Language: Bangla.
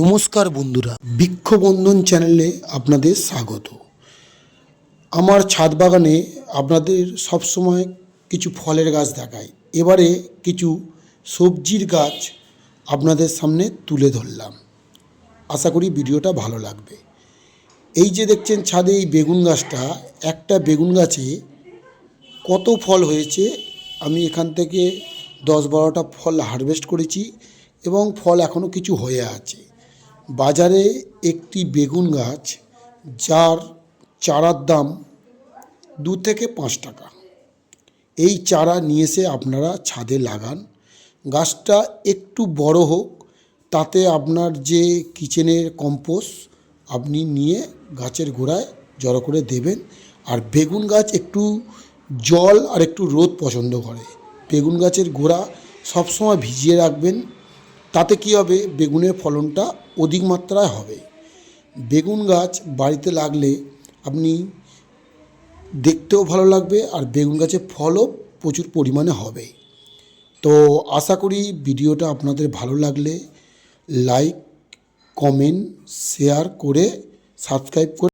নমস্কার বন্ধুরা বৃক্ষবন্ধন চ্যানেলে আপনাদের স্বাগত। আমার ছাদ বাগানে আপনাদের সবসময় কিছু ফলের গাছ দেখায় এবারে কিছু সবজির গাছ আপনাদের সামনে তুলে ধরলাম। আশা করি ভিডিওটা ভালো লাগবে। এই যে দেখছেন ছাদে এই বেগুন গাছটা, একটা বেগুন গাছে কত ফল হয়েছে, আমি এখান থেকে দশ বারোটা ফল হারভেস্ট করেছি এবং ফল এখনও কিছু হয়ে আছে। বাজারে একটি বেগুন গাছ, যার চারার দাম দু থেকে পাঁচ টাকা। এই চারা নিয়ে এসে আপনারা ছাদে লাগান। গাছটা একটু বড় হোক, তাতে আপনার যে কিচেনের কম্পোস্ট, আপনি নিয়ে গাছের গোড়ায় জড়ো করে দেবেন। আর বেগুন গাছ একটু জল আর একটু রোদ পছন্দ করে। বেগুন গাছের গোড়া সবসময় ভিজিয়ে রাখবেন। তাতে কী হবে? বেগুনের ফলনটা অধিক মাত্রায় হবে। বেগুন গাছ বাড়িতে লাগলে আপনি দেখতেও ভালো লাগবে আর বেগুন গাছে ফলও প্রচুর পরিমাণে হবে। তো আশা করি ভিডিওটা আপনাদের ভালো লাগলে লাইক, কমেন্ট, শেয়ার করে সাবস্ক্রাইব করে